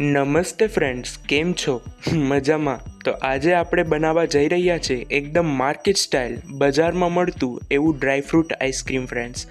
નમસ્તે ફ્રેન્ડ્સ કેમ છો? મજામાં. તો આજે આપણે બનાવવા જઈ રહ્યા છે એકદમ માર્કેટ સ્ટાઇલ બજારમાં મળતું એવું ડ્રાયફ્રૂટ આઈસ્ક્રીમ ફ્રેન્ડ્સ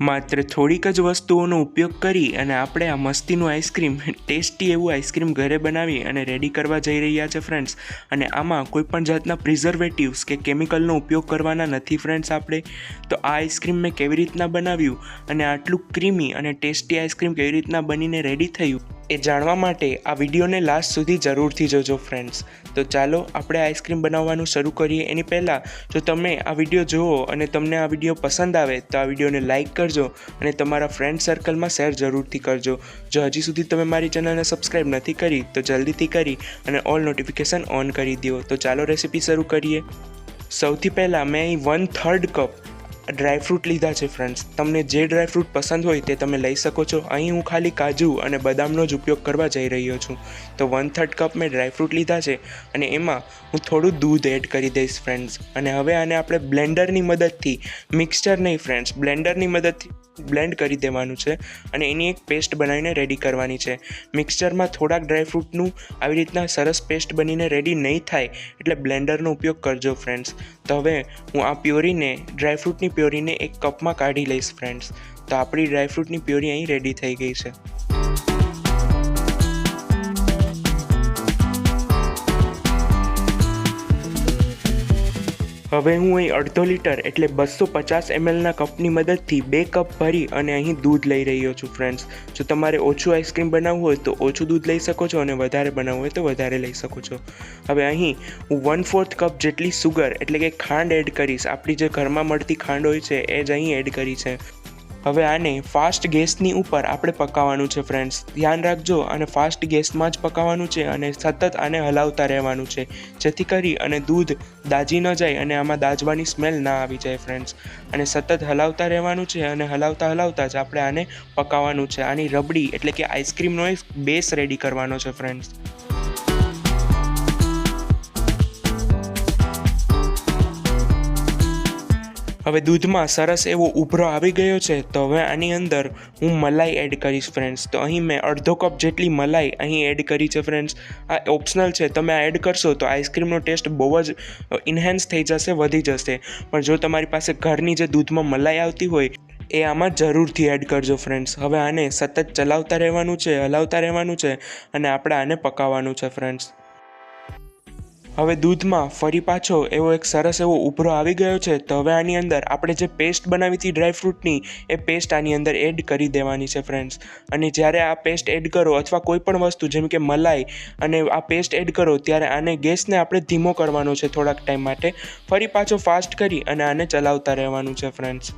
માત્ર થોડીક જ વસ્તુઓનો ઉપયોગ કરી અને આપણે આ મસ્તીનું આઈસ્ક્રીમ ટેસ્ટી એવું આઈસ્ક્રીમ ઘરે બનાવી અને રેડી કરવા જઈ રહ્યા છે ફ્રેન્ડ્સ અને આમાં કોઈ પણ જાતના પ્રિઝર્વેટિવ્સ કે કેમિકલનો ઉપયોગ કરવાના નથી ફ્રેન્ડ્સ આપણે. તો આ આઈસ્ક્રીમ મેં કેવી રીતના બનાવ્યું અને આટલું ક્રીમી અને ટેસ્ટી આઈસ્ક્રીમ કેવી રીતના બનીને રેડી થયું? એ જાણવા માટે આ વિડીયોને લાસ્ટ સુધી જરૂરથી જોજો ફ્રેન્ડ્સ તો ચાલો આપણે આઈસ્ક્રીમ બનાવવાનું શરૂ કરીએ. એની પહેલાં જો તમે આ વીડિયો જુઓ અને તમને આ વીડિયો પસંદ આવે, તો આ વિડીયોને લાઇક કરજો અને તમારા ફ્રેન્ડ સર્કલમાં શેર જરૂરથી કરજો. જો હજી સુધી તમે મારી ચેનલને સબસ્ક્રાઈબ નથી કરી, તો જલ્દીથી કરી અને ઓલ નોટિફિકેશન ઓન કરી દો તો ચાલો રેસીપી શરૂ કરીએ. સૌથી પહેલાં મેં અહીં વન થર્ડ કપ ડ્રાયફ્રૂટ લીધા છે ફ્રેન્ડ્સ તમને જે ડ્રાયફ્રૂટ પસંદ હોય તે તમે લઈ શકો છો. અહીં હું ખાલી કાજુ અને બદામનો જ ઉપયોગ કરવા જઈ રહ્યો છું. તો વન થર્ડ કપ મેં ડ્રાયફ્રૂટ લીધા છે અને એમાં હું થોડું દૂધ એડ કરી દઈશ ફ્રેન્ડ્સ અને હવે આને આપણે બ્લેન્ડરની મદદથી મિક્સચર નહીં ફ્રેન્ડ્સ બ્લેન્ડરની મદદથી બ્લેન્ડ કરી દેવાનું છે અને એની એક પેસ્ટ બનાવીને રેડી કરવાની છે. મિક્સચરમાં થોડાક ડ્રાયફ્રૂટનું આવી રીતના સરસ પેસ્ટ બનીને રેડી નહીં થાય એટલે બ્લેન્ડરનો ઉપયોગ કરજો ફ્રેન્ડ્સ તો હવે હું આ પ્યોરીને ડ્રાયફ્રૂટની પ્યોરીને એક કપમાં કાઢી લઈશ ફ્રેન્ડ્સ તો આપણી ડ્રાયફ્રૂટની પ્યોરી અહીં રેડી થઈ ગઈ છે. હવે હું અહીં અડધો લીટર એટલે બસો પચાસ એમએલના કપની મદદથી બે કપ ભરી અને અહીં દૂધ લઈ રહ્યો છું ફ્રેન્ડ્સ જો તમારે ઓછું આઈસ્ક્રીમ બનાવવું હોય તો ઓછું દૂધ લઈ શકો છો અને વધારે બનાવવું હોય તો વધારે લઈ શકો છો. હવે અહીં હું વન ફોર્થ કપ જેટલી સુગર એટલે કે ખાંડ એડ કરીશ. આપણી જે ઘરમાં મળતી ખાંડ હોય છે, એ જ અહીં એડ કરી છે. હવે આને ફાસ્ટ ગેસની ઉપર આપણે પકાવવાનું છે ફ્રેન્ડ્સ ધ્યાન રાખજો અને ફાસ્ટ ગેસમાં જ પકાવવાનું છે અને સતત આને હલાવતા રહેવાનું છે. જેથી કરી અને દૂધ દાજી ન જાય અને આમાં દાજવાની સ્મેલ ના આવી જાય ફ્રેન્ડ્સ અને સતત હલાવતા રહેવાનું છે અને હલાવતા હલાવતા જ આપણે આને પકાવવાનું છે. આની રબડી એટલે કે આઈસ્ક્રીમનો એક બેસ રેડી કરવાનો છે ફ્રેન્ડ્સ હવે દૂધમાં સરસ એવો ઉભરો આવી ગયો છે, તો હવે આની અંદર હું મલાઈ એડ કરીશ ફ્રેન્ડ્સ તો અહીં મેં અડધો કપ જેટલી મલાઈ અહીં એડ કરી છે ફ્રેન્ડ્સ આ ઓપ્શનલ છે, તમે આ એડ કરશો તો આઈસ્ક્રીમનો ટેસ્ટ બહુ જ ઇન્હેન્સ થઈ જશે, વધી જશે. પણ જો તમારી પાસે ઘરની જે દૂધમાં મલાઈ આવતી હોય, એ આમાં જરૂરથી એડ કરજો ફ્રેન્ડ્સ હવે આને સતત ચલાવતા રહેવાનું છે, હલાવતા રહેવાનું છે અને આપણે આને પકાવવાનું છે ફ્રેન્ડ્સ હવે દૂધમાં ફરી પાછો એવો એક સરસ એવો ઉભરો આવી ગયો છે, તો હવે આની અંદર આપણે જે પેસ્ટ બનાવી હતી ડ્રાયફ્રૂટની એ પેસ્ટ આની અંદર એડ કરી દેવાની છે ફ્રેન્ડ્સ અને જ્યારે આ પેસ્ટ એડ કરો અથવા કોઈ પણ વસ્તુ, જેમ કે મલાઈ, અને આ પેસ્ટ એડ કરો, ત્યારે આને ગેસને આપણે ધીમો કરવાનો છે થોડાક ટાઈમ માટે. ફરી પાછો ફાસ્ટ કરી અને આને ચલાવતા રહેવાનું છે ફ્રેન્ડ્સ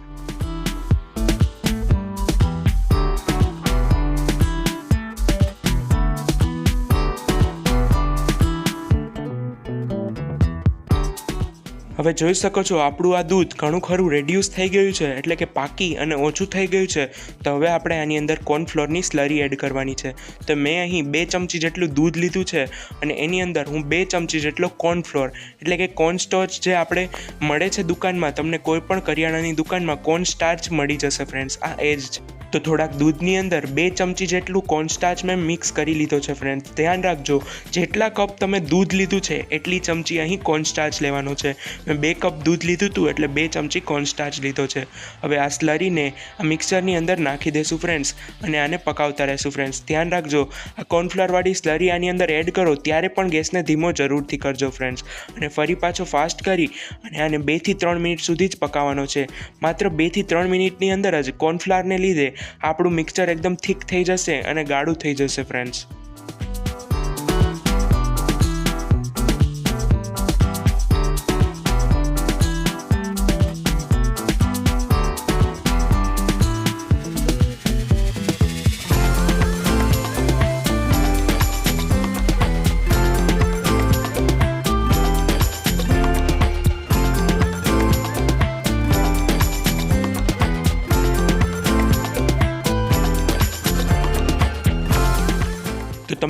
હવે જોઈ શકો છો, આપણું આ દૂધ ઘણું ખરું રેડ્યુસ થઈ ગયું છે, એટલે કે પાકી અને ઓછું થઈ ગયું છે. તો હવે આપણે આની અંદર કોર્નફ્લોરની સ્લરી એડ કરવાની છે. તો મેં અહીં બે ચમચી જેટલું દૂધ લીધું છે અને એની અંદર હું બે ચમચી જેટલો કોર્નફ્લોર એટલે કે કોર્નસ્ટોચ જે આપણે મળે છે દુકાનમાં, તમને કોઈ પણ કરિયાણાની દુકાનમાં કોર્ન સ્ટાર્ચ મળી જશે ફ્રેન્ડ્સ આ એ જ છે. તો થોડાક દૂધની અંદર બે ચમચી જેટલું કોર્નસ્ટાર્ચ મેં મિક્સ કરી લીધો છે ફ્રેન્ડ્સ ધ્યાન રાખજો, જેટલા કપ તમે દૂધ લીધું છે, એટલી ચમચી અહીં કોર્નસ્ટાર્ચ લેવાનો છે. મેં બે કપ દૂધ લીધું હતું એટલે બે ચમચી કોર્નસ્ટાર્ચ લીધો છે. હવે આ સ્લરીને આ મિક્સરની અંદર નાખી દેશું ફ્રેન્ડ્સ અને આને પકાવતા રહેશું ફ્રેન્ડ્સ ધ્યાન રાખજો, આ કોર્નફ્લાવરવાળી સ્લરી આની અંદર એડ કરો, ત્યારે પણ ગેસને ધીમો જરૂરથી કરજો ફ્રેન્ડ્સ અને ફરી પાછો ફાસ્ટ કરી અને આને બેથી ત્રણ મિનિટ સુધી જ પકાવવાનો છે. માત્ર બેથી ત્રણ મિનિટની અંદર જ કોર્નફ્લાવરને લીધે આપણું મિક્સચર એકદમ થીક થઈ જશે અને ગાઢું થઈ જશે ફ્રેન્ડ્સ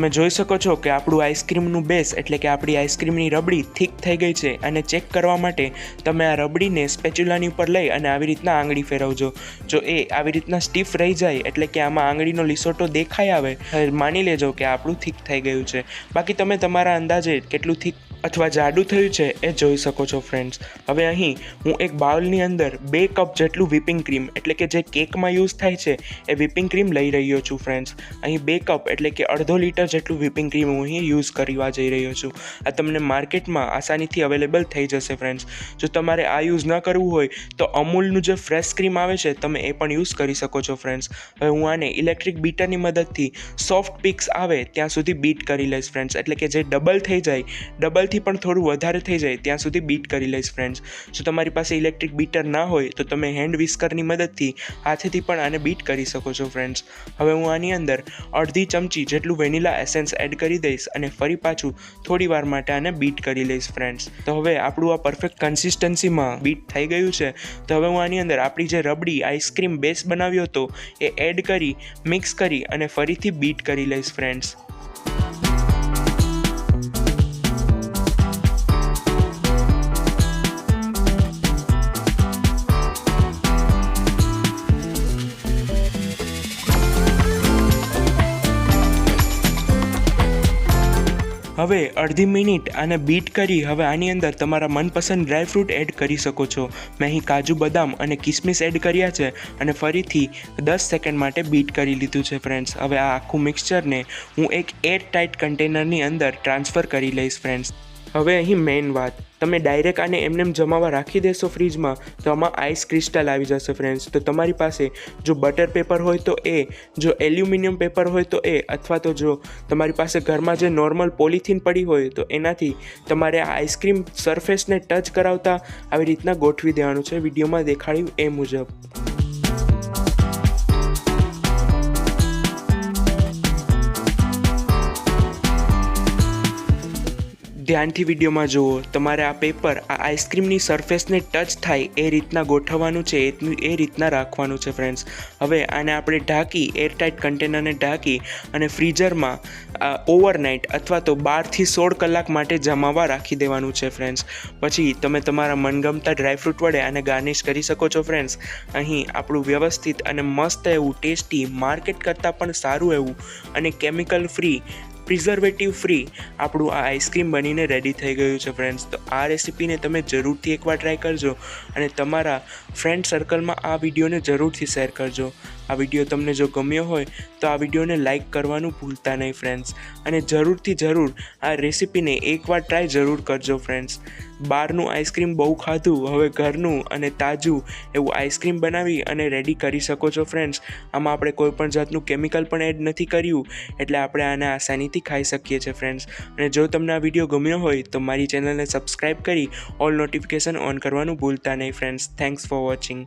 તમે જોઈ શકો છો કે આપણું આઈસ્ક્રીમનું બેસ એટલે કે આપણી આઈસ્ક્રીમની રબડી થીક થઈ ગઈ છે અને ચેક કરવા માટે તમે આ રબડીને સ્પેચ્યુલાની ઉપર લઈ અને આવી રીતના આંગળી ફેરવજો. જો એ આવી રીતના સ્ટીફ રહી જાય એટલે કે આમાં આંગળીનો લીસોટો દેખાય આવે માની લેજો કે આપણું થીક થઈ ગયું છે. બાકી તમે તમારા અંદાજે કેટલું થીક અથવા જાડું થયું છે એ જોઈ શકો છો ફ્રેન્ડ્સ હવે અહીં હું એક બાઉલની અંદર બે કપ જેટલું વિપિંગ ક્રીમ એટલે કે જે કેકમાં યુઝ થાય છે, એ વિપિંગ ક્રીમ લઈ રહ્યો છું ફ્રેન્ડ્સ અહીં બે કપ, એટલે કે અડધો લીટર જેટલું વિપિંગ ક્રીમ હું અહીં યુઝ કરવા જઈ રહ્યો છું. આ તમને માર્કેટમાં આસાનીથી અવેલેબલ થઈ જશે ફ્રેન્ડ્સ જો તમારે આ યુઝ ન કરવું હોય, તો અમૂલનું જે ફ્રેશ ક્રીમ આવે છે, તમે એ પણ યુઝ કરી શકો છો ફ્રેન્ડ્સ હવે હું આને ઇલેક્ટ્રિક બીટરની મદદથી સોફ્ટ પિક્સ આવે, ત્યાં સુધી બીટ કરી લઈશ ફ્રેન્ડ્સ એટલે કે જે ડબલ થઈ જાય ડબલથી પણ થોડું વધારે થઈ જાય, ત્યાં સુધી બીટ કરી લઈશ ફ્રેન્ડ્સ જો તમારી પાસે ઇલેક્ટ્રિક બીટર ના હોય, તો તમે હેન્ડ વિસ્કરની મદદથી હાથેથી પણ આને બીટ કરી શકો છો ફ્રેન્ડ્સ હવે હું આની અંદર અડધી ચમચી જેટલું વેનીલા એસેન્સ એડ કરી દઈશ અને ફરી પાછું થોડી વાર માટે આને બીટ કરી લઈશ ફ્રેન્ડ્સ તો હવે આપણું આ પરફેક્ટ કન્સિસ્ટન્સીમાં બીટ થઈ ગયું છે. તો હવે હું આની અંદર આપણી જે રબડી આઈસ્ક્રીમ બેસ બનાવ્યો હતો, એ એડ કરી મિક્સ કરી અને ફરીથી બીટ કરી લઈશ ફ્રેન્ડ્સ હવે અડધી મિનિટ આને બીટ કરી હવે આની અંદર તમારા મનપસંદ ડ્રાયફ્રૂટ એડ કરી શકો છો. મેં અહીં કાજુ બદામ અને કિસમિસ એડ કર્યા છે અને ફરીથી દસ સેકન્ડ માટે બીટ કરી લીધું છે ફ્રેન્ડ્સ હવે આ આખું મિક્સચરને હું એક એર ટાઇટ કન્ટેનરની અંદર ટ્રાન્સફર કરી લઈશ ફ્રેન્ડ્સ હવે અહીં મેઇન વાત. તમે ડાયરેક્ટ આને એમનેમ જમાવા રાખી દેશો ફ્રીજમાં તો આમાં આઈસ ક્રિસ્ટલ આવી જશે ફ્રેન્ડ્સ તો તમારી પાસે જો બટર પેપર હોય તો એ, જો એલ્યુમિનિયમ પેપર હોય તો એ, અથવા તો જો તમારી પાસે ઘરમાં જે નોર્મલ પોલિથીન પડી હોય તો એનાથી તમારે આ આઈસ્ક્રીમ સરફેસને ટચ કરાવતા આવી રીતના ગોઠવી દેવાનું છે. વિડીયોમાં દેખાડ્યું એ મુજબ. ધ્યાનથી વિડીયોમાં જુઓ. તમારે આ પેપર, આ આઈસ્ક્રીમની સરફેસને ટચ થાય એ રીતના ગોઠવવાનું છે એ રીતના રાખવાનું છે ફ્રેન્ડ્સ. હવે આને આપણે ઢાંકી એરટાઇટ કન્ટેનરને ઢાંકી અને ફ્રીઝરમાં ઓવરનાઇટ અથવા તો બારથી સોળ કલાક માટે જમાવા રાખી દેવાનું છે ફ્રેન્ડ્સ. પછી તમે તમારા મનગમતા ડ્રાયફ્રૂટ વડે આને ગાર્નિશ કરી શકો છો ફ્રેન્ડ્સ. અહીં આપણું વ્યવસ્થિત અને મસ્ત એવું ટેસ્ટી, માર્કેટ કરતાં પણ સારું એવું અને કેમિકલ ફ્રી પ્રિઝર્વેટિવ ફ્રી આપણું આ આઈસ્ક્રીમ બનીને રેડી થઈ ગયું છે ફ્રેન્ડ્સ તો આ રેસીપીને તમે જરૂરથી એકવાર ટ્રાય કરજો અને તમારા ફ્રેન્ડ સર્કલમાં આ વિડીયોને જરૂરથી શેર કરજો. આ વીડિયો તમને જો ગમ્યો હોય, તો આ વિડીયોને લાઇક કરવાનું ભૂલતા નહીં ફ્રેન્ડ્સ અને જરૂરથી જરૂર આ રેસીપીને એકવાર ટ્રાય જરૂર કરજો ફ્રેન્ડ્સ બહારનું આઈસ્ક્રીમ બહુ ખાધું, હવે ઘરનું અને તાજું એવું આઈસ્ક્રીમ બનાવી અને રેડી કરી શકો છો ફ્રેન્ડ્સ આમાં આપણે કોઈપણ જાતનું કેમિકલ પણ એડ નથી કર્યું, એટલે આપણે આને આસાનીથી ખાઈ શકીએ છીએ ફ્રેન્ડ્સ અને જો તમને આ વીડિયો ગમ્યો હોય, તો મારી ચેનલને સબસ્ક્રાઈબ કરી ઓલ નોટિફિકેશન ઓન કરવાનું ભૂલતા નહીં ફ્રેન્ડ્સ થેન્ક્સ ફોર વોચિંગ